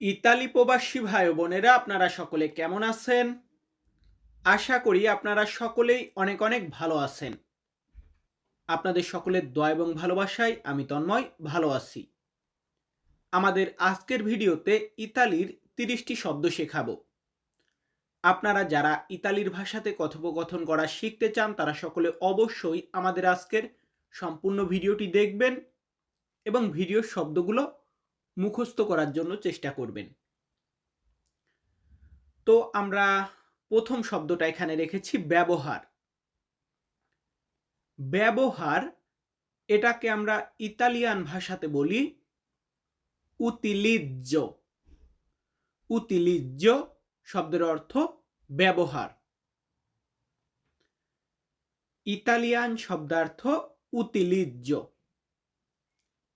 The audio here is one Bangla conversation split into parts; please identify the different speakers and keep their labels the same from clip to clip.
Speaker 1: ইতালি প্রবাসী ভাই বোনেরা, আপনারা সকলে কেমন আছেন? আশা করি আপনারা সকলেই অনেক অনেক ভালো আছেন। আপনাদের সকলের দয়া এবং ভালোবাসায় আমি তন্ময়, ভালো আছি। আমাদের আজকের ভিডিওতে ইতালির তিরিশটি শব্দ শেখাবো। আপনারা যারা ইতালির ভাষাতে কথোপকথন করা শিখতে চান, তারা সকলে অবশ্যই আমাদের আজকের সম্পূর্ণ ভিডিওটি দেখবেন এবং ভিডিওর শব্দগুলো মুখস্থ করার জন্য চেষ্টা করবেন। তো আমরা প্রথম শব্দটা এখানে রেখেছি, ব্যবহার। ব্যবহার, এটাকে আমরা ইতালিয়ান ভাষাতে বলি উতিলিজ্জ। উতিলিজ্জ শব্দের অর্থ ব্যবহার। ইতালিয়ান শব্দার্থ উতিলিজ্জ।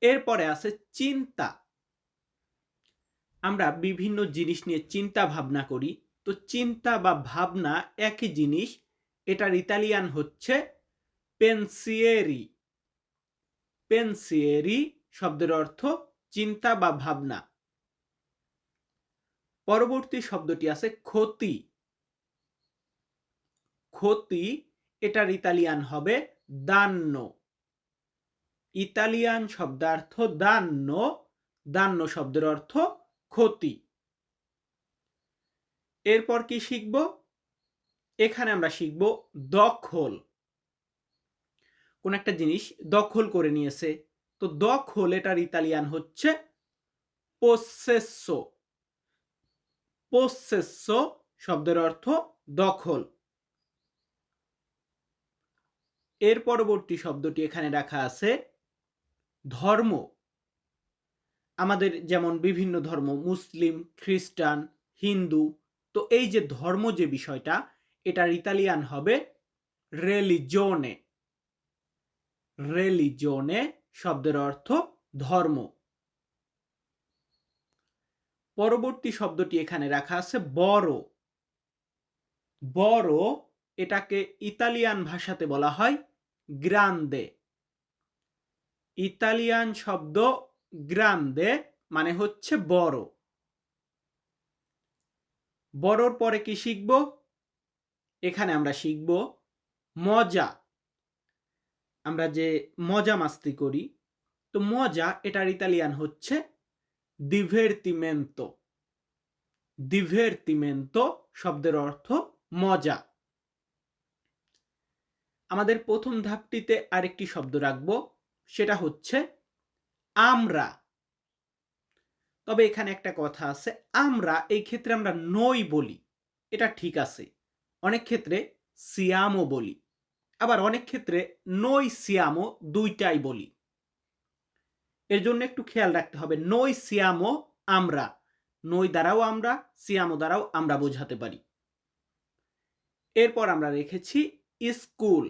Speaker 1: এরপরে আছে চিন্তা। আমরা বিভিন্ন জিনিস নিয়ে চিন্তা ভাবনা করি। তো চিন্তা বা ভাবনা একই জিনিস। এটার ইতালিয়ান হচ্ছে পেনসিয়েরি পেনসিয়েরি শব্দের অর্থ চিন্তা বা ভাবনা। পরবর্তী শব্দটি আছে ক্ষতি। ক্ষতি এটার ইতালিয়ান হবে দান্য ইতালিয়ান শব্দার্থ দান্য দান্য শব্দের অর্থ ক্ষতি। এরপর কি শিখব? এখানে আমরা শিখব দখল। কোন একটা জিনিস দখল করে নিয়েছে। তো দখল এটার ইতালিয়ান হচ্ছে পোসেসো পোসেসো শব্দের অর্থ দখল। এর পরবর্তী শব্দটি এখানে রাখা আছে ধর্ম। আমাদের যেমন বিভিন্ন ধর্ম, মুসলিম, খ্রিস্টান, হিন্দু, তো এই যে ধর্ম যে বিষয়টা, এটার ইতালিয়ান হবে রেলিজোনে রেলিজোনে শব্দের অর্থ ধর্ম। পরবর্তী শব্দটি এখানে রাখা আছে বড়। বড় এটাকে ইতালিয়ান ভাষাতে বলা হয় গ্রান্দে। ইতালিয়ান শব্দ গ্রান্দে মানে হচ্ছে বড়। বড়র পরে কি শিখব? এখানে আমরা শিখব মজা। আমরা যে মজা মাস্তি করি, তো মজা এটার ইতালিয়ান হচ্ছে দিভেরতিমেন্তো দিভেরতিমেন্তো শব্দের অর্থ মজা। আমাদের প্রথম ধাপটিতে আরেকটি শব্দ রাখব, সেটা হচ্ছে আমরা। তবে এখানে একটা কথা আছে, আমরা, এই ক্ষেত্রে আমরা নই বলি, এটা ঠিক আছে। অনেক ক্ষেত্রে সিয়ামও বলি, আবার অনেক ক্ষেত্রে নই সিয়ামও দুইটাই বলি। এর জন্য একটু খেয়াল রাখতে হবে, নই সিয়ামও আমরা, নই দ্বারাও আমরা সিয়ামো দ্বারাও আমরা বোঝাতে পারি। এরপর আমরা রেখেছি স্কুল।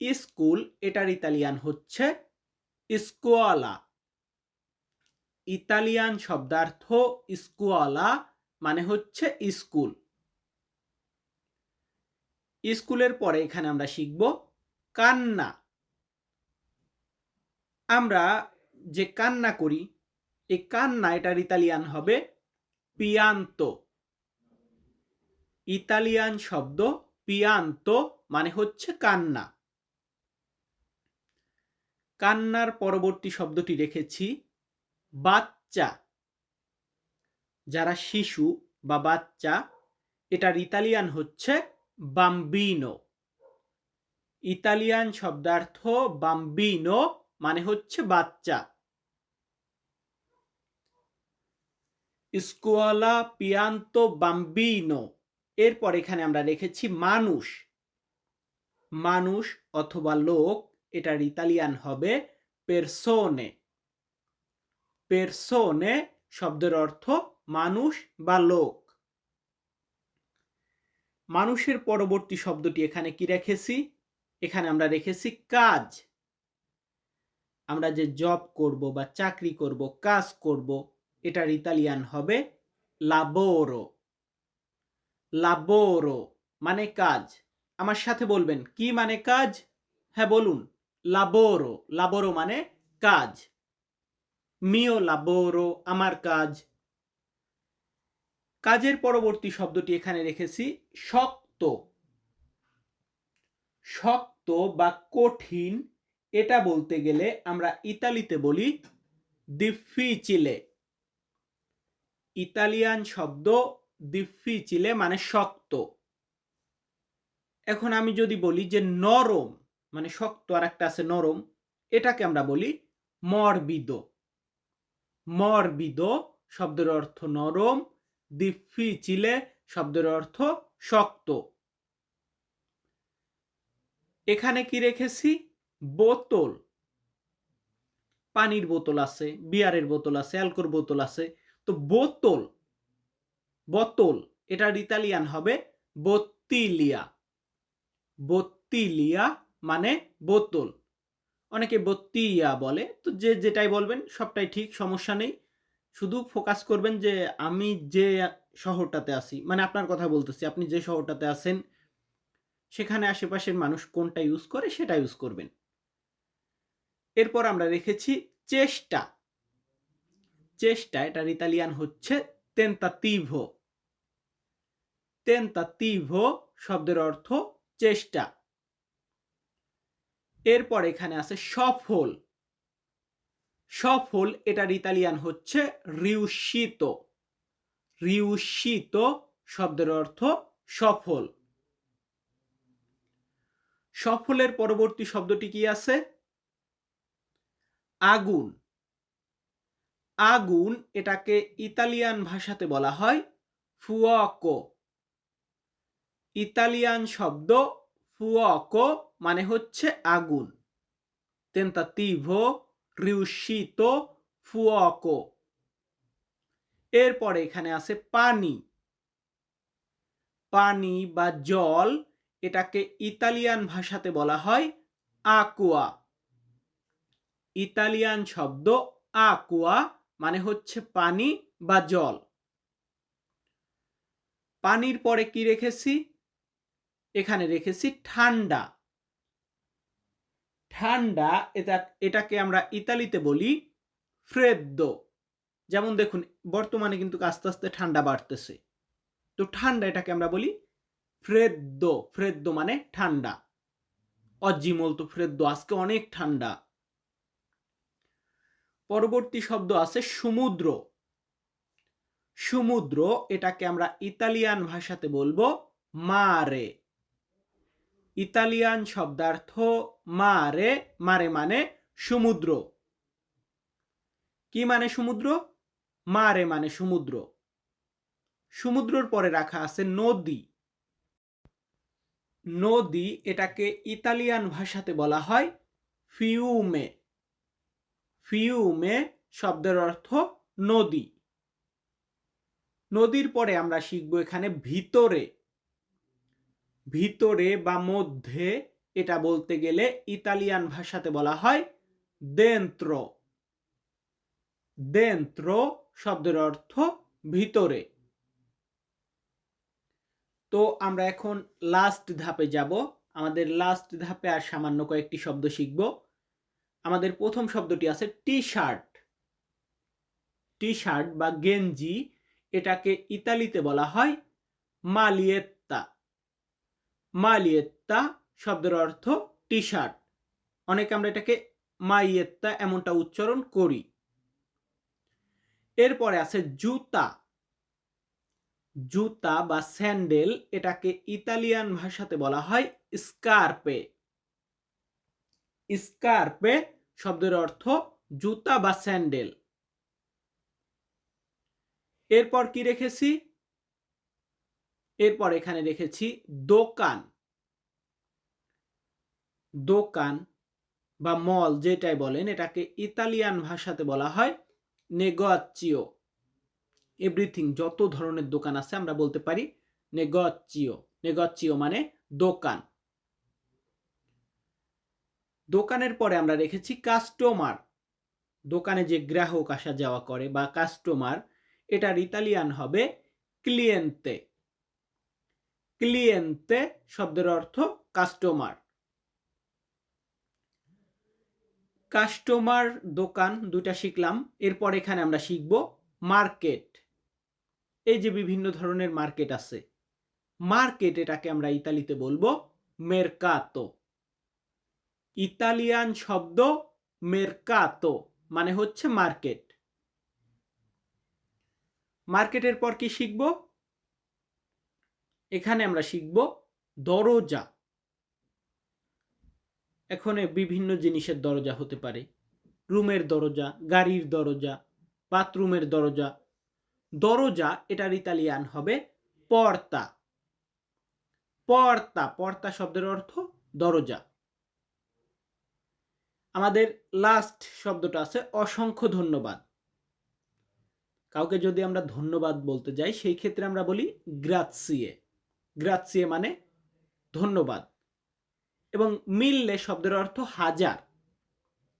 Speaker 1: স্কুল, এটার ইতালিয়ান হচ্ছে স্কুয়ালা ইতালিয়ান শব্দার্থ স্কুয়ালা মানে হচ্ছে স্কুল স্কুলের পরে এখানে আমরা শিখব কান্না. আমরা যে কান্না করি, এই কান্না এটার ইতালিয়ান হবে পিয়ান্ত ইতালিয়ান শব্দ পিয়ান্ত মানে হচ্ছে কান্না। কান্নার পরবর্তী শব্দটি রেখেছি, বাচ্চা। যারা শিশু বা বাচ্চা, এটার ইতালিয়ান হচ্ছে বাম্বিনো। ইতালিয়ান শব্দার্থ বাম্বিনো মানে হচ্ছে বাচ্চা। স্কুয়ালা পিয়ান্তো বাম্বিনো। এরপর এখানে আমরা রেখেছি মানুষ। মানুষ অথবা লোক এটার ইতালিয়ান হবে পেরসোনে পেরসোনে শব্দের অর্থ মানুষ বা লোক। মানুষের পরবর্তী শব্দটি এখানে কি রেখেছি? এখানে আমরা রেখেছি কাজ। আমরা যে জব করব বা চাকরি করব, কাজ করব, এটার ইতালিয়ান হবে লাবোরো লাবোরো মানে কাজ। আমার সাথে বলবেন, কি মানে কাজ? হ্যাঁ বলুন। লাবোরো লাবোরো মানে কাজ। মিও লাবোরো আমার কাজ। কাজের পরবর্তী শব্দটি এখানে রেখেছি, শক্ত। শক্ত বা কঠিন, এটা বলতে গেলে আমরা ইতালিতে বলি দিফিচিলে ইতালিয়ান শব্দ দিফিচিলে মানে শক্ত। এখন আমি যদি বলি যে নরম মানে শক্ত আর একটা আছে নরম, এটাকে আমরা বলি মরবিদ। মরবিদ শব্দের অর্থ নরম দিফিচিলে শব্দের অর্থ শক্ত। এখানে কি রেখেছি? বোতল। পানির বোতল আছে, বিয়ারের বোতল আছে, অ্যালকোর বোতল আছে। তো বোতল বোতল, এটার ইতালিয়ান হবে বত্তিলিয়া। বত্তিলিয়া মানে বোতল। অনেকে বত্তিয়া বলে। তো যে যেটাই বলবেন, সবটাই ঠিক, সমস্যা নেই। শুধু ফোকাস করবেন যে আমি যে শহরটাতে আছি মানে আপনার কথা বলতেছি, আপনি যে শহরটাতে আছেন, সেখানে আশেপাশের মানুষ কোনটা ইউজ করে, সেটা ইউজ করবেন। এরপর আমরা রেখেছি চেষ্টা। চেষ্টা, এটার ইতালিয়ান হচ্ছে তেন্তাতিভো তেন্তাতিভো শব্দের অর্থ চেষ্টা। এরপর এখানে আছে সফল। সফল, এটার ইতালিয়ান হচ্ছে রিউশিত রিউশিত শব্দের অর্থ সফল। সফলের পরবর্তী শব্দটি কি আছে? আগুন। আগুন, এটাকে ইতালিয়ান ভাষাতে বলা হয় ফুয়াকো। ইতালিয়ান শব্দ ফুয়াকো মানে হচ্ছে আগুন। তেন্তাতিভো রিউশিতো ফুয়াকো। এরপরে এখানে আছে পানি। পানি বা জল এটাকে ইতালিয়ান ভাষাতে বলা হয় আকুয়া ইতালিয়ান শব্দ আকুয়া মানে হচ্ছে পানি বা জল। পানির পরে কি রেখেছি? এখানে রেখেছি ঠান্ডা। ঠান্ডা, এটা, এটাকে আমরা ইতালিতে বলি ফ্রেদ্দো যেমন দেখুন, বর্তমানে কিন্তু আস্তে আস্তে ঠান্ডা বাড়তেছে। তো ঠান্ডা এটাকে আমরা বলি ফ্রেদ্দ ফ্রেদ্দ মানে ঠান্ডা। অজিমল তো ফ্রেদ্দ আজকে অনেক ঠান্ডা। পরবর্তী শব্দ আছে সমুদ্র। সমুদ্র, এটাকে আমরা ইতালিয়ান ভাষাতে বলব মারে। ইতালিয়ান শব্দার্থ মারে মারে মানে সমুদ্র। কি মানে সমুদ্র? মারে মানে সমুদ্র। সমুদ্রর পরে রাখা আছে নদী। নদী এটাকে ইতালিয়ান ভাষাতে বলা হয় ফিউমে ফিউমে শব্দের অর্থ নদী। নদীর পরে আমরা শিখব এখানে ভিতরে। ভিতরে বা মধ্যে এটা বলতে গেলে ইতালিয়ান ভাষাতে বলা হয় দেন্ত্র দেন্ত্র শব্দের অর্থ ভিতরে। তো আমরা এখন লাস্ট ধাপে যাব। আমাদের লাস্ট ধাপে আর সামান্য কয়েকটি শব্দ শিখব। আমাদের প্রথম শব্দটি আছে টি শার্ট টি শার্ট বা গেঞ্জি এটাকে ইতালিতে বলা হয় মালিয়েত্তা মালিয়েত্তা শব্দের অর্থ টি শার্ট অনেকে আমরা এটাকে মাইয়েত্তা এমনটা উচ্চারণ করি। এরপরে আছে জুতা। জুতা বা স্যান্ডেল এটাকে ইতালিয়ান ভাষাতে বলা হয় স্কার্পে। স্কার্পে শব্দের অর্থ জুতা বা স্যান্ডেল। এরপর কি রেখেছি? এরপর এখানে রেখেছি দোকান। দোকান বা মল যেটাই বলেন, এটাকে ইতালিয়ান ভাষাতে বলা হয় নেগোচিও এভরিথিং, যত ধরনের দোকান আছে আমরা বলতে পারি নেগচিও নেগচিও মানে দোকান। দোকানের পরে আমরা রেখেছি কাস্টমার। দোকানে যে গ্রাহক আসা যাওয়া করে বা কাস্টমার, এটার ইতালিয়ান হবে ক্লিয়েন্তে ক্লিয়েন্তে শব্দের অর্থ কাস্টমার কাস্টমার দোকান দুটা শিখলাম, এরপর এখানে আমরা শিখব মার্কেট এই যে বিভিন্ন ধরনের মার্কেট আছে মার্কেট এটাকে আমরা ইতালিতে বলব মেরকাতো ইতালিয়ান শব্দ মেরকাতো মানে হচ্ছে মার্কেট মার্কেটের পর কি শিখব? এখানে আমরা শিখব দরজা। এখানে বিভিন্ন জিনিসের দরজা হতে পারে। রুমের দরজা, গাড়ির দরজা, বাথরুমের দরজা। দরজা এটার ইতালিয়ান হবে পর্তা। পর্তা পর্তা শব্দের অর্থ দরজা। আমাদের লাস্ট শব্দটা আছে অসংখ্য ধন্যবাদ। কাউকে যদি আমরা ধন্যবাদ বলতে যাই, সেই ক্ষেত্রে আমরা বলি গ্রাৎসিয়ে। গ্রাৎসিয়ে মানে ধন্যবাদ। এবং মিললে শব্দের অর্থ হাজার।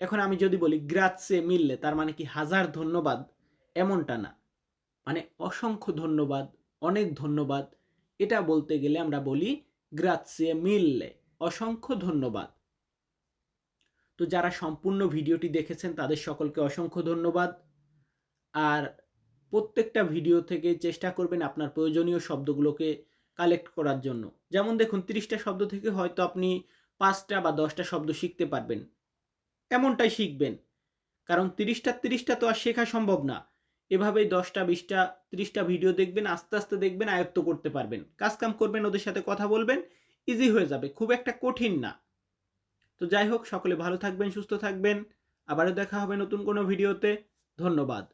Speaker 1: এখন আমি যদি বলি গ্রাৎসিয়ে মিললে, তার মানে কি হাজার ধন্যবাদ? এমনটা না। মানে অসংখ্য ধন্যবাদ, অনেক ধন্যবাদ। এটা বলতে গেলে আমরা বলি গ্রাৎসিয়ে মিললে অসংখ্য ধন্যবাদ। তো যারা সম্পূর্ণ ভিডিওটি দেখেছেন, তাদের সকলকে অসংখ্য ধন্যবাদ। আর প্রত্যেকটা ভিডিও থেকে চেষ্টা করবেন আপনার প্রয়োজনীয় শব্দগুলোকে কালেক্ট করার জন্য। যেমন দেখুন, তিরিশটা শব্দ থেকে হয়তো আপনি পাঁচটা বা দশটা শব্দ শিখতে পারবেন। এমনটাই শিখবেন। কারণ তিরিশটা তিরিশটা তো আর শেখা সম্ভব না। এভাবেই দশটা, বিশটা, তিরিশটা ভিডিও দেখবেন, আস্তে আস্তে দেখবেন, আয়ত্ত করতে পারবেন। কাজ কাম করবেন, ওদের সাথে কথা বলবেন ইজি হয়ে যাবে। খুব একটা কঠিন না। তো যাই হোক, সকলে ভালো থাকবেন, সুস্থ থাকবেন। আবারও দেখা হবে নতুন কোনো ভিডিওতে ধন্যবাদ।